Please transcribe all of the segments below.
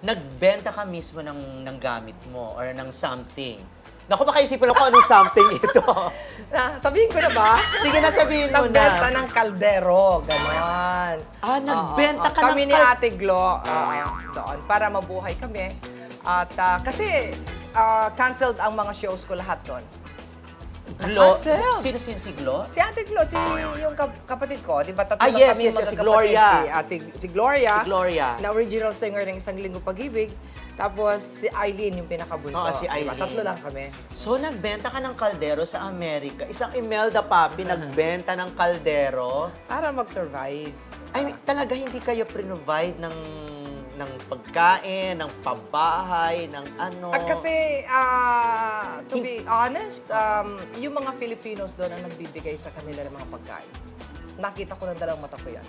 Nagbenta ka mismo ng, ng gamit mo or ng something. Naku, baka isipin ako anong something ito. Na, sabihin ko na ba? Sige na, sabihin mo Nagbenta na. ng kaldero, ganon. Ah, nagbenta ka ng Kami ni kal- Ate Glo, ah, doon, para mabuhay kami. At ah, kasi ah, canceled ang mga shows ko lahat doon. Glo. Hassle. Sino sino si Glo? Si Ate Glo, si yung kap- kapatid ko, di ba tatlo Ah, yes, kami yes, yes, si magkakapatid. Gloria. Si, Ate, si Gloria. Si Gloria. Na original singer ng Isang Linggo Pag-ibig. Tapos si Eileen yung pinakabunso. Oo, si Di ba? Eileen. Tatlo lang kami. So, nagbenta ka ng kaldero sa Amerika. Isang Imelda Papi nagbenta ng kaldero. Para mag-survive. Ay, talaga hindi kayo provide ng ng pagkain, ng pabahay, ng ano. Ah, kasi, ah, to be honest, um, yung mga Filipinos doon ang nagbibigay sa kanila ng mga pagkain. Nakita ko ng dalawang mata ko yan.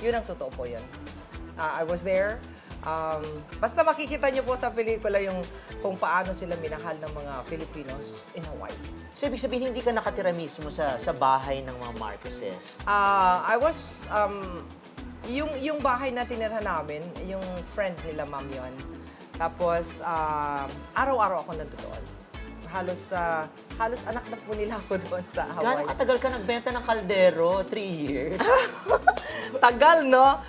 Yun ang totoo po yan. Ah, I was there. Um, basta makikita niyo po sa pelikula yung kung paano sila minahal ng mga Filipinos in Hawaii. So, ibig sabihin, hindi ka nakatira mismo sa sa bahay ng mga Marcoses. Ah, I was, um, yung, yung bahay na tinira namin, yung friend nila ma'am yun. Tapos, ah, araw-araw ako nandoon. Halos, ah, halos anak na po nila ako doon sa Gano'ng Hawaii. katagal ka nagbenta ng kaldero? Three years? Tagal, no?